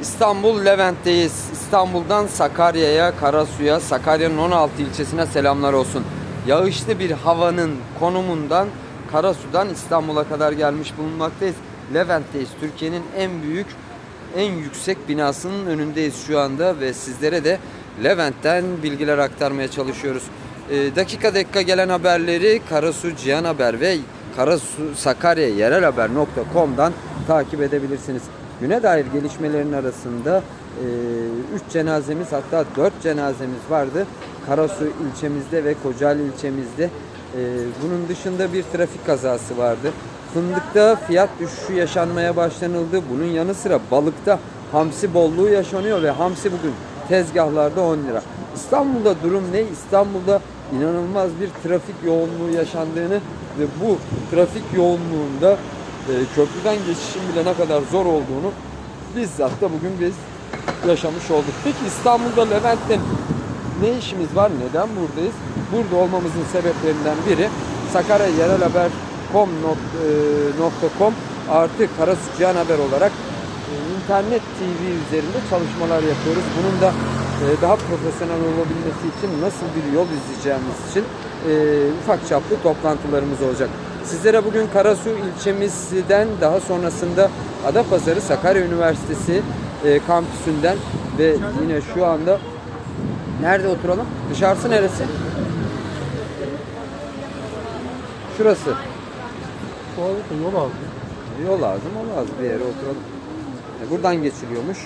İstanbul Levent'teyiz. İstanbul'dan Sakarya'ya, Karasu'ya, Sakarya'nın 16 ilçesine selamlar olsun. Yağışlı bir havanın konumundan Karasu'dan İstanbul'a kadar gelmiş bulunmaktayız. Levent'teyiz. Türkiye'nin en büyük, en yüksek binasının önündeyiz şu anda ve sizlere de Levent'ten bilgiler aktarmaya çalışıyoruz. Ee, dakika dakika gelen haberleri Karasu Cihan Haber ve Karasu Sakarya Yerel Haber.com'dan takip edebilirsiniz. Güne dair gelişmelerin arasında 3 cenazemiz hatta 4 cenazemiz vardı. Karasu ilçemizde ve Kocaeli ilçemizde. Bunun dışında bir trafik kazası vardı. Fındıkta fiyat düşüşü yaşanmaya başlanıldı. Bunun yanı sıra balıkta hamsi bolluğu yaşanıyor ve hamsi bugün tezgahlarda 10 lira. İstanbul'da durum ne? İstanbul'da inanılmaz bir trafik yoğunluğu yaşandığını ve bu trafik yoğunluğunda e, köprüden geçişin bile ne kadar zor olduğunu bizzat da bugün biz yaşamış olduk. Peki İstanbul'da Levent'te ne işimiz var? Neden buradayız? Burada olmamızın sebeplerinden biri Sakarya Yerel Haber.com artı Karasu Haber olarak e, internet TV üzerinde çalışmalar yapıyoruz. Bunun da e, daha profesyonel olabilmesi için nasıl bir yol izleyeceğimiz için e, ufak çaplı toplantılarımız olacak. Sizlere bugün Karasu ilçemizden daha sonrasında Adapazarı Sakarya Üniversitesi e, kampüsünden ve yine şu anda nerede oturalım? Dışarısı neresi? Şurası. Yol aldı. Yol lazım, o lazım. Bir yere oturalım. E, Buradan geçiliyormuş.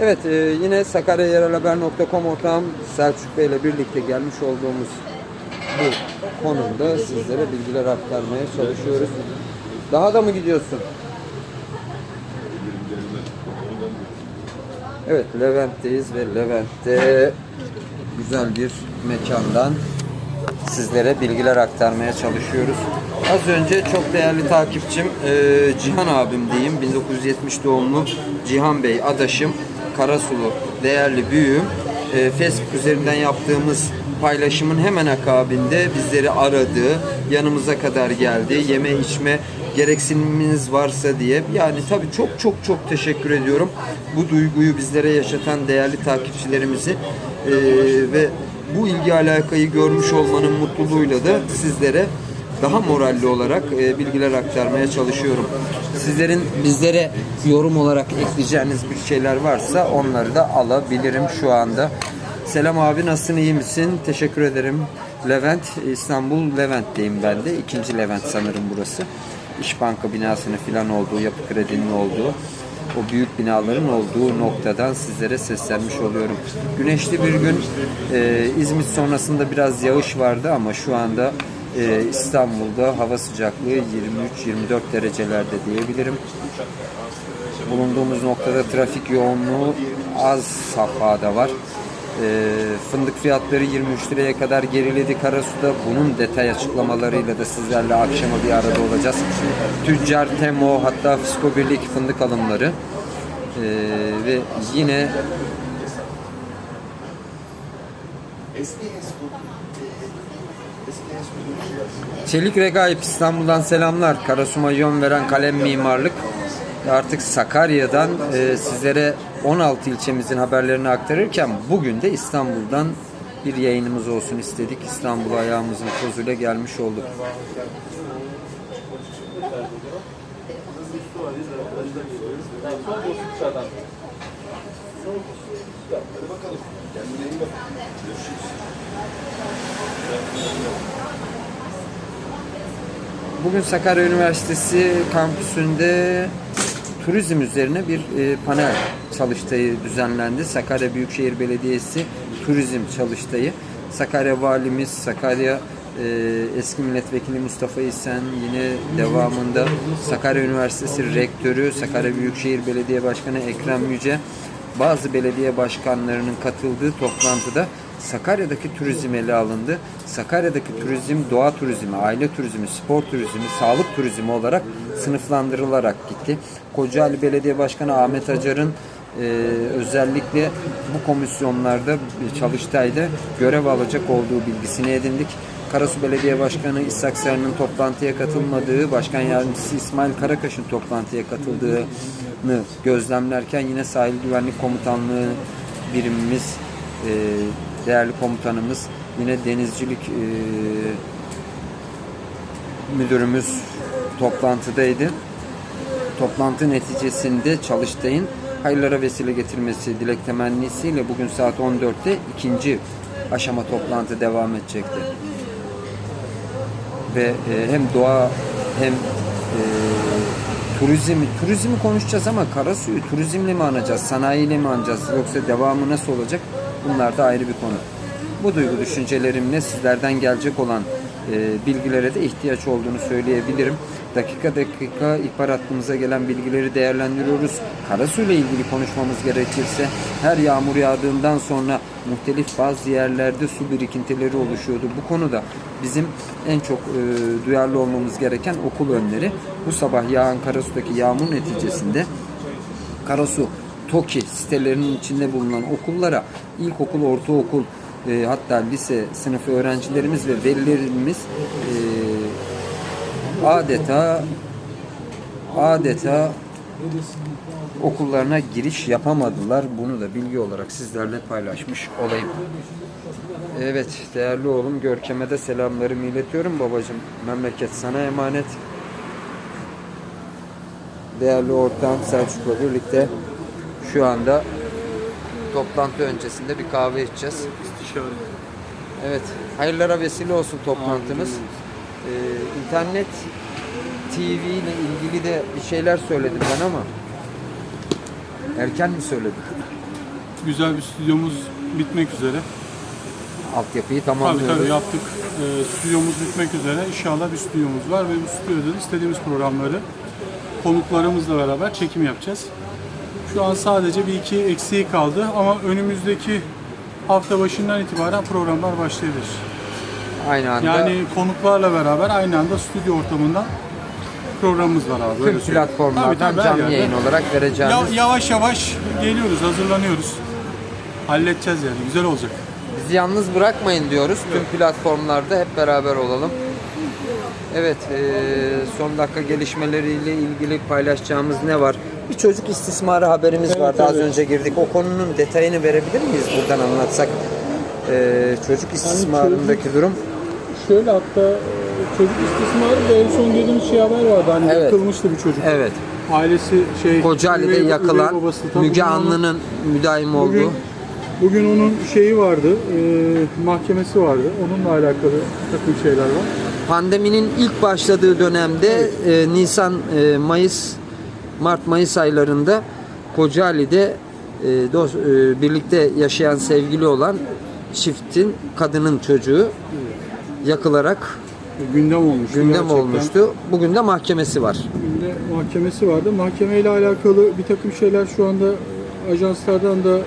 Evet, e, yine sakaryayerelhaber.com ortağım Selçuk Bey ile birlikte gelmiş olduğumuz bu konumda sizlere bilgiler aktarmaya çalışıyoruz. Daha da mı gidiyorsun? Evet, Levent'teyiz ve Levent'te güzel bir mekandan sizlere bilgiler aktarmaya çalışıyoruz. Az önce çok değerli takipçim e, Cihan abim diyeyim 1970 doğumlu Cihan Bey adaşım Karasulu değerli büyüğüm e, Facebook üzerinden yaptığımız paylaşımın hemen akabinde bizleri aradı yanımıza kadar geldi yeme içme gereksiniminiz varsa diye yani tabii çok çok çok teşekkür ediyorum bu duyguyu bizlere yaşatan değerli takipçilerimizi e, ve bu ilgi alakayı görmüş olmanın mutluluğuyla da sizlere daha moralli olarak e, bilgiler aktarmaya çalışıyorum. Sizlerin bizlere yorum olarak ekleyeceğiniz bir şeyler varsa onları da alabilirim şu anda. Selam abi nasılsın iyi misin? Teşekkür ederim. Levent İstanbul Levent'teyim ben de. İkinci Levent sanırım burası. İş Banka binasının filan olduğu, Yapı Kredi'nin olduğu o büyük binaların olduğu noktadan sizlere seslenmiş oluyorum. Güneşli bir gün e, İzmit sonrasında biraz yağış vardı ama şu anda e, İstanbul'da hava sıcaklığı 23-24 derecelerde diyebilirim. Bulunduğumuz noktada trafik yoğunluğu az safhada var. E, fındık fiyatları 23 liraya kadar geriledi Karasu'da. Bunun detay açıklamalarıyla da sizlerle akşama bir arada olacağız. Tüccar, Temo hatta Fisko Birlik fındık alımları E, ve yine Çelik Regaip İstanbul'dan selamlar. Karasuma yön veren kalem mimarlık. Artık Sakarya'dan e, sizlere 16 ilçemizin haberlerini aktarırken bugün de İstanbul'dan bir yayınımız olsun istedik. İstanbul'a ayağımızın tozuyla gelmiş olduk. Bugün Sakarya Üniversitesi kampüsünde turizm üzerine bir e, panel çalıştayı düzenlendi. Sakarya Büyükşehir Belediyesi turizm çalıştayı. Sakarya Valimiz, Sakarya e, eski milletvekili Mustafa İsen yine devamında Sakarya Üniversitesi Rektörü, Sakarya Büyükşehir Belediye Başkanı Ekrem Yüce bazı belediye başkanlarının katıldığı toplantıda Sakarya'daki turizm ele alındı. Sakarya'daki turizm doğa turizmi, aile turizmi, spor turizmi, sağlık turizmi olarak sınıflandırılarak gitti. Kocaeli Belediye Başkanı Ahmet Acar'ın e, özellikle bu komisyonlarda çalıştayda görev alacak olduğu bilgisini edindik. Karasu Belediye Başkanı İshak Sarı'nın toplantıya katılmadığı, Başkan Yardımcısı İsmail Karakaş'ın toplantıya katıldığı gözlemlerken yine sahil güvenlik komutanlığı birimimiz e, değerli komutanımız yine denizcilik e, müdürümüz toplantıdaydı. Toplantı neticesinde Çalıştay'ın hayırlara vesile getirmesi dilek temennisiyle bugün saat 14'te ikinci aşama toplantı devam edecekti. Ve e, hem doğa hem e, turizmi, turizmi konuşacağız ama Karasu'yu turizmle mi anacağız, sanayiyle mi anacağız yoksa devamı nasıl olacak? Bunlar da ayrı bir konu. Bu duygu düşüncelerimle sizlerden gelecek olan e, bilgilere de ihtiyaç olduğunu söyleyebilirim. Dakika dakika ihbar hattımıza gelen bilgileri değerlendiriyoruz. Karasu ile ilgili konuşmamız gerekirse her yağmur yağdığından sonra muhtelif bazı yerlerde su birikintileri oluşuyordu. Bu konuda bizim en çok e, duyarlı olmamız gereken okul önleri. Bu sabah yağan Karasu'daki yağmur neticesinde Karasu, TOKİ sitelerinin içinde bulunan okullara ilkokul, ortaokul e, hatta lise sınıfı öğrencilerimiz ve velilerimiz e, adeta adeta okullarına giriş yapamadılar. Bunu da bilgi olarak sizlerle paylaşmış olayım. Evet değerli oğlum Görkem'e de selamlarımı iletiyorum babacığım. Memleket sana emanet. Değerli ortağım Selçuk'la birlikte şu anda toplantı öncesinde bir kahve içeceğiz. İstişare. Evet, hayırlara vesile olsun toplantımız. Ee, internet TV ile ilgili de bir şeyler söyledim ben ama erken mi söyledim? Güzel bir stüdyomuz bitmek üzere. Altyapıyı Tabii tamamlıyoruz. tabii yaptık. Ee, stüdyomuz bitmek üzere. İnşallah bir stüdyomuz var ve bu stüdyoda da istediğimiz programları konuklarımızla beraber çekim yapacağız. Şu an sadece bir iki eksiği kaldı ama önümüzdeki hafta başından itibaren programlar başlayabilir. Aynı anda Yani konuklarla beraber aynı anda stüdyo ortamında programımız var abi. tüm platformlardan canlı yerde. yayın olarak Ya- vereceğimiz yavaş yavaş geliyoruz, hazırlanıyoruz. Halledeceğiz yani, güzel olacak. Bizi yalnız bırakmayın diyoruz. Tüm platformlarda hep beraber olalım. Evet, eee, son dakika gelişmeleriyle ilgili paylaşacağımız ne var? Bir çocuk istismarı haberimiz Evet, vardı. Az evet. önce girdik. O konunun detayını verebilir miyiz buradan anlatsak? Eee, çocuk istismarındaki durum. Şöyle hatta e, çocuk istismarı da en son girdiğimiz şey haber vardı. Hani Evet. yakılmıştı bir çocuk. Evet. Ailesi şey... Kocaeli'de üvey- üvey yakılan babası. Tabii Müge Anlı'nın müdahim olduğu. Bugün, bugün onun şeyi vardı, e, mahkemesi vardı. Onunla alakalı takım şeyler var. Pandeminin ilk başladığı dönemde e, Nisan, e, Mayıs, Mart, Mayıs aylarında Kocaeli'de e, dost, e, birlikte yaşayan sevgili olan çiftin kadının çocuğu yakılarak Gündem olmuştu. gündem gerçekten. olmuştu. Bugün de mahkemesi var. Günde mahkemesi vardı. Mahkemeyle alakalı bir takım şeyler şu anda e, ajanslardan da e,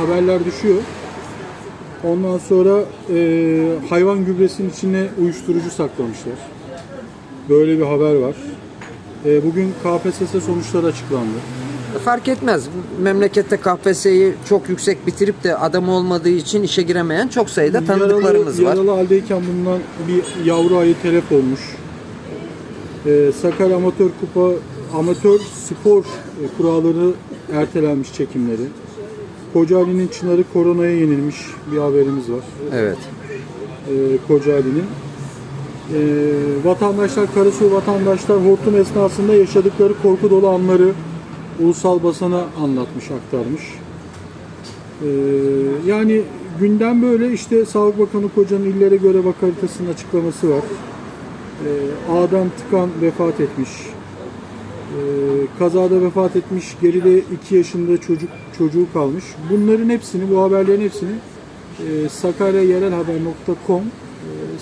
haberler düşüyor. Ondan sonra e, hayvan gübresinin içine uyuşturucu saklamışlar. Böyle bir haber var. E, bugün KPSS sonuçları açıklandı. Fark etmez. Memlekette KPSS'yi çok yüksek bitirip de adam olmadığı için işe giremeyen çok sayıda tanıdıklarımız yaralı, var. Yaralı haldeyken bulunan bir yavru ayı telef olmuş. Ee, Sakarya Amatör Kupa Amatör Spor e, kuralları ertelenmiş çekimleri. Kocaeli'nin Çınarı koronaya yenilmiş bir haberimiz var. Evet. Ee, Kocaeli'nin. Ee, vatandaşlar, Karasu vatandaşlar hortum esnasında yaşadıkları korku dolu anları ulusal basına anlatmış, aktarmış. Ee, yani gündem böyle işte Sağlık Bakanı Koca'nın illere göre vaka açıklaması var. Ee, Adam Tıkan vefat etmiş. Ee, kazada vefat etmiş. Geride 2 yaşında çocuk çocuğu kalmış. Bunların hepsini, bu haberlerin hepsini e, sakaryayerelhaber.com e,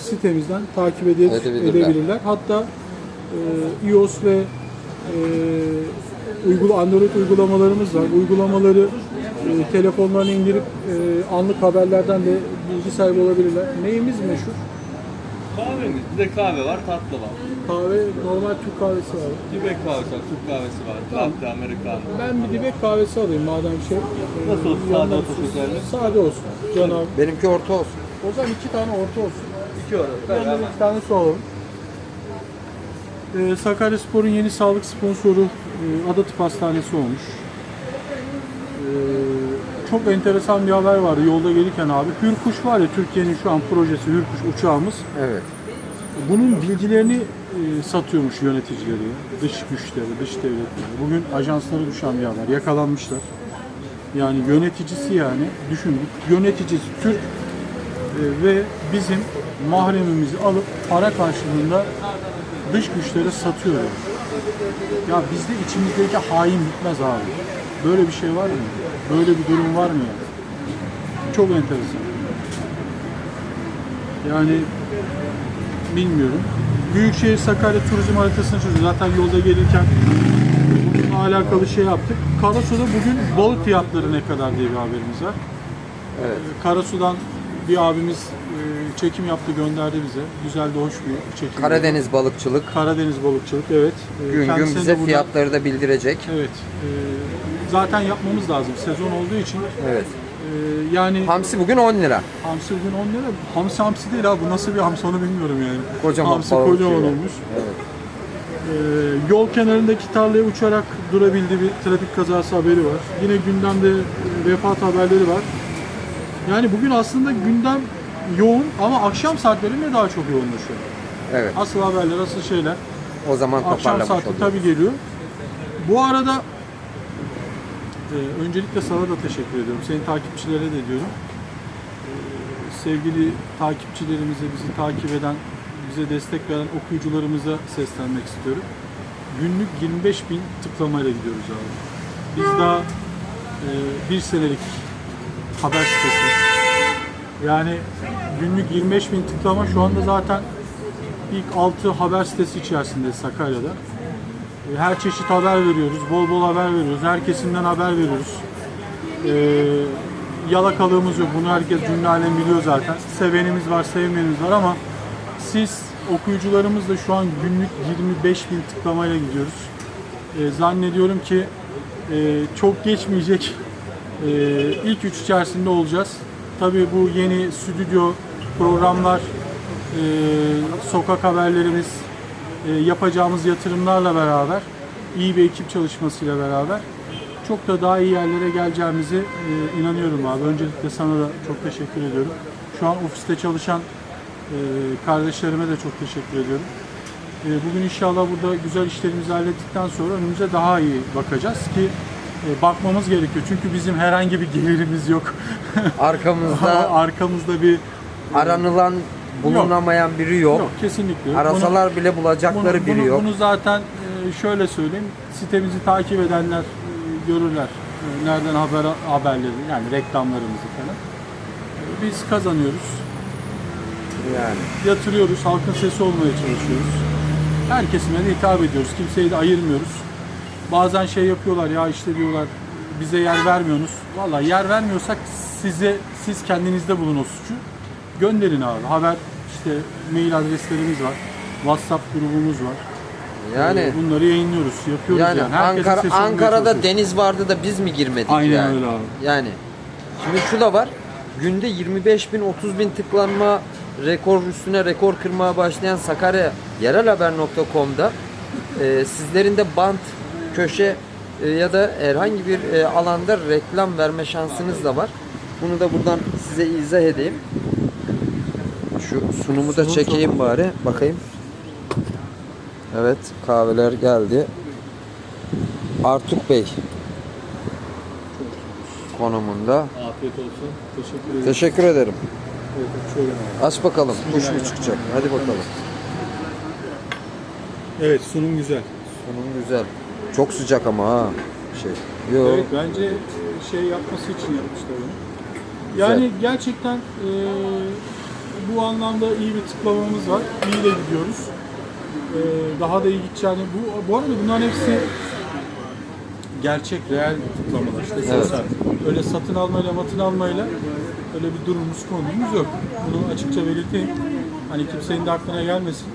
sitemizden takip ede- Edebilirler. edebilirler. Hatta e, iOS ve e, uygula Android uygulamalarımız var. Uygulamaları e, telefonlarına indirip e, anlık haberlerden de bilgi sahibi olabilirler. Neyimiz meşhur? Kahvemiz. Bir de kahve var, tatlı var. Kahve, normal Türk kahvesi var. Dibek kahvesi var, Türk kahvesi var. Latte, Americano. Ben bir dibek kahvesi alayım madem şey. E, Nasıl olsun? Sade olsun üzerine. Sade olsun. Can abi. Benimki orta olsun. O zaman iki tane orta olsun. Ben de iki tane su alalım. e, Sakaryaspor'un yeni sağlık sponsoru e, Ada Tıp Hastanesi olmuş. E, çok enteresan bir haber vardı yolda gelirken abi. Hürkuş var ya Türkiye'nin şu an projesi Hürkuş uçağımız. Evet. Bunun bilgilerini e, satıyormuş yöneticileri, dış güçleri, dış devletleri. Bugün ajanslara düşen bir haber. Yakalanmışlar. Yani yöneticisi yani düşündük. Yöneticisi Türk ve bizim mahremimizi alıp para karşılığında dış güçlere satıyor. yani. Ya bizde içimizdeki hain bitmez abi. Böyle bir şey var mı? Böyle bir durum var mı yani? Çok enteresan. Yani bilmiyorum. Büyükşehir Sakarya turizm haritasını çiziyor. Zaten yolda gelirken bununla alakalı şey yaptık. Karasu'da bugün balık fiyatları ne kadar diye bir haberimiz var. Evet. Ee, Karasu'dan bir abimiz e, çekim yaptı gönderdi bize. Güzel de hoş bir çekim. Karadeniz balıkçılık Karadeniz balıkçılık evet. Ee, gün gün kendisine bize de buradan- fiyatları da bildirecek. Evet. e, zaten yapmamız lazım sezon olduğu için. Evet. e, yani Hamsi bugün 10 lira. hamsi bugün 10 lira. Hamsi hamsi değil abi. Bu nasıl bir hamsi onu bilmiyorum yani. Kocaman hamsi balık kocaman olmuş. Evet. Ee, yol kenarındaki tarlaya uçarak durabildiği bir trafik kazası haberi var. Yine gündemde e, vefat haberleri var. Yani bugün aslında gündem yoğun ama akşam saatlerinde daha çok yoğunlaşıyor. Evet. Asıl haberler, asıl şeyler O zaman akşam saati oluyor. tabii geliyor. Bu arada e, öncelikle sana da teşekkür ediyorum. Senin takipçilere de diyorum. E, sevgili takipçilerimize, bizi takip eden, bize destek veren okuyucularımıza seslenmek istiyorum. Günlük 25 bin tıklamayla gidiyoruz abi. Biz daha e, bir senelik haber sitesi. Yani günlük 25 bin tıklama şu anda zaten ilk 6 haber sitesi içerisinde Sakarya'da. E, Her çeşit haber veriyoruz, bol bol haber veriyoruz, her kesimden haber veriyoruz. E, yalakalığımız yok, bunu herkes cümle alem biliyor zaten. Sevenimiz var, sevmeyenimiz var ama siz okuyucularımızla şu an günlük 25 bin tıklamayla gidiyoruz. E, zannediyorum ki e, çok geçmeyecek e, ilk üç içerisinde olacağız. Tabii bu yeni stüdyo programlar, e, sokak haberlerimiz, e, yapacağımız yatırımlarla beraber, iyi bir ekip çalışmasıyla beraber çok da daha iyi yerlere geleceğimizi e, inanıyorum abi. Öncelikle sana da çok teşekkür ediyorum. Şu an ofiste çalışan e, kardeşlerime de çok teşekkür ediyorum. E, bugün inşallah burada güzel işlerimizi hallettikten sonra önümüze daha iyi bakacağız ki e, bakmamız gerekiyor. Çünkü bizim herhangi bir gelirimiz yok. Arkamızda Arkamızda bir aranılan, bulunamayan biri yok. yok kesinlikle. yok. Arasalar bile bulacakları bunu, biri bunu, yok. Bunu zaten e, şöyle söyleyeyim. Sitemizi takip edenler e, görürler. E, Nereden haber haberleri yani reklamlarımızı falan. E, Biz kazanıyoruz. Yani. Yatırıyoruz. Halkın sesi olmaya çalışıyoruz. Her kesime de hitap ediyoruz. Kimseyi de ayırmıyoruz. Bazen şey yapıyorlar ya işte diyorlar bize yer vermiyorsunuz. Vallahi yer vermiyorsak size siz kendinizde bulun o suçu. Gönderin abi. Haber işte mail adreslerimiz var. WhatsApp grubumuz var. Yani Ee, bunları yayınlıyoruz, yapıyoruz yani. yani Herkesin Ankara Ankara'da deniz vardı da biz mi girmedik Aynen yani? öyle abi. Yani şimdi şu da var. Günde 25 bin 30 bin tıklanma rekor üstüne rekor kırmaya başlayan Sakarya yerelhaber.com'da e, sizlerin de bant köşe e, ya da herhangi bir e, alanda reklam verme şansınız da var. Bunu da buradan size izah edeyim. Şu sunumu da çekeyim bari. Bakayım. Evet kahveler geldi. Artuk Bey konumunda. Afiyet olsun. Teşekkür ederim. Teşekkür ederim. Aç bakalım. Kuş mu çıkacak? Hadi bakalım. Evet, sunum güzel. Sunum güzel. Çok sıcak ama ha. Şey. Yo. Evet, bence şey yapması için yapmışlar onu. Yani gerçekten e, bu anlamda iyi bir tıklamamız var. İyi de gidiyoruz. E, daha da iyi gideceğini. Bu, bu arada bunların hepsi gerçek, real tıklamalar. İşte Evet. sosyal. Öyle satın almayla, matın almayla öyle bir durumumuz, konumuz yok. Bunu açıkça belirteyim. Hani kimsenin de aklına gelmesin.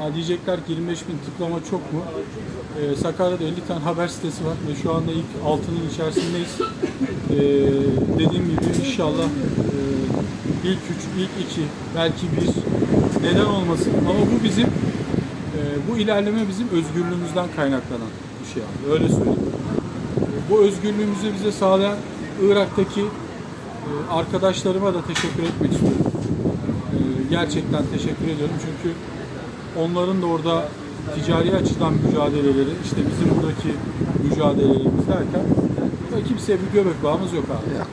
Ha diyecekler ki 25 bin tıklama çok mu? Ee, Sakarya'da 50 tane haber sitesi var ve şu anda ilk altının içerisindeyiz. Ee, dediğim gibi inşallah e, ilk üç, ilk iki, belki bir neden olmasın ama bu bizim e, bu ilerleme bizim özgürlüğümüzden kaynaklanan bir şey abi. Öyle söyleyeyim. Bu özgürlüğümüzü bize sağlayan Irak'taki e, arkadaşlarıma da teşekkür etmek istiyorum. E, Gerçekten teşekkür ediyorum çünkü onların da orada ticari açıdan mücadeleleri, işte bizim buradaki mücadelelerimiz derken burada kimseye bir göbek bağımız yok abi.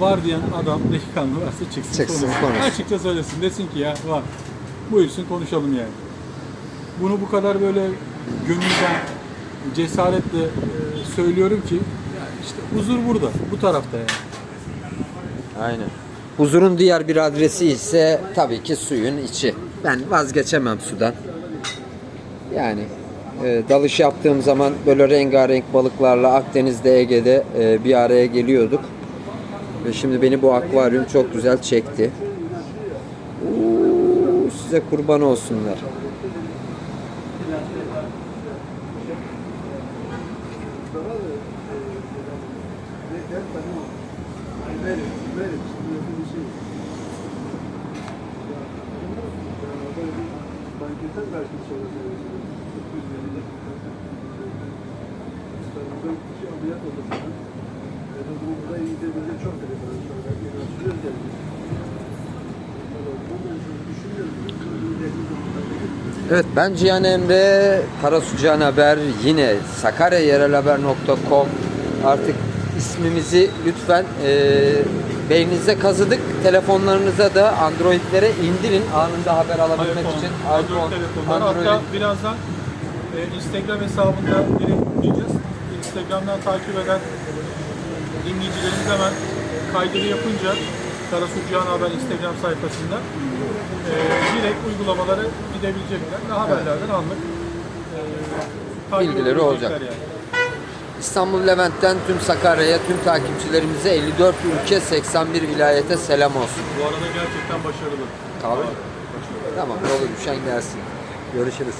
Var diyen adam delikanlı varsa çıksın, Çıksın, konuşsun. konuşsun. Açıkça söylesin. Desin ki ya var. Buyursun konuşalım yani. Bunu bu kadar böyle gönülden, cesaretle e, söylüyorum ki işte huzur burada, bu tarafta yani. Aynen. Huzurun diğer bir adresi ise tabii ki suyun içi. Ben vazgeçemem sudan. Yani e, dalış yaptığım zaman böyle rengarenk balıklarla Akdeniz'de, Ege'de e, bir araya geliyorduk. Ve şimdi beni bu akvaryum çok güzel çekti. Uuu, size kurban olsunlar. Evet ben Emre, Karasu Haber, yine sakaryayerelhaber.com artık ismimizi lütfen e, beyninize kazıdık. Telefonlarınıza da Android'lere indirin anında haber alabilmek için. Android telefonlar. Hatta birazdan e, Instagram hesabında direkt diyeceğiz. Instagram'dan takip eden dinleyicilerimiz hemen kaydını yapınca Karasu Cihan Haber Instagram sayfasında e, direkt uygulamalara gidebilecekler ve haberlerden anlık e, Bilgileri olacak. Yani. İstanbul Levent'ten tüm Sakarya'ya, tüm takipçilerimize 54 ülke, 81 vilayete selam olsun. Bu arada gerçekten başarılı. Tabii. Tamam yolu düşen gelsin. Görüşürüz.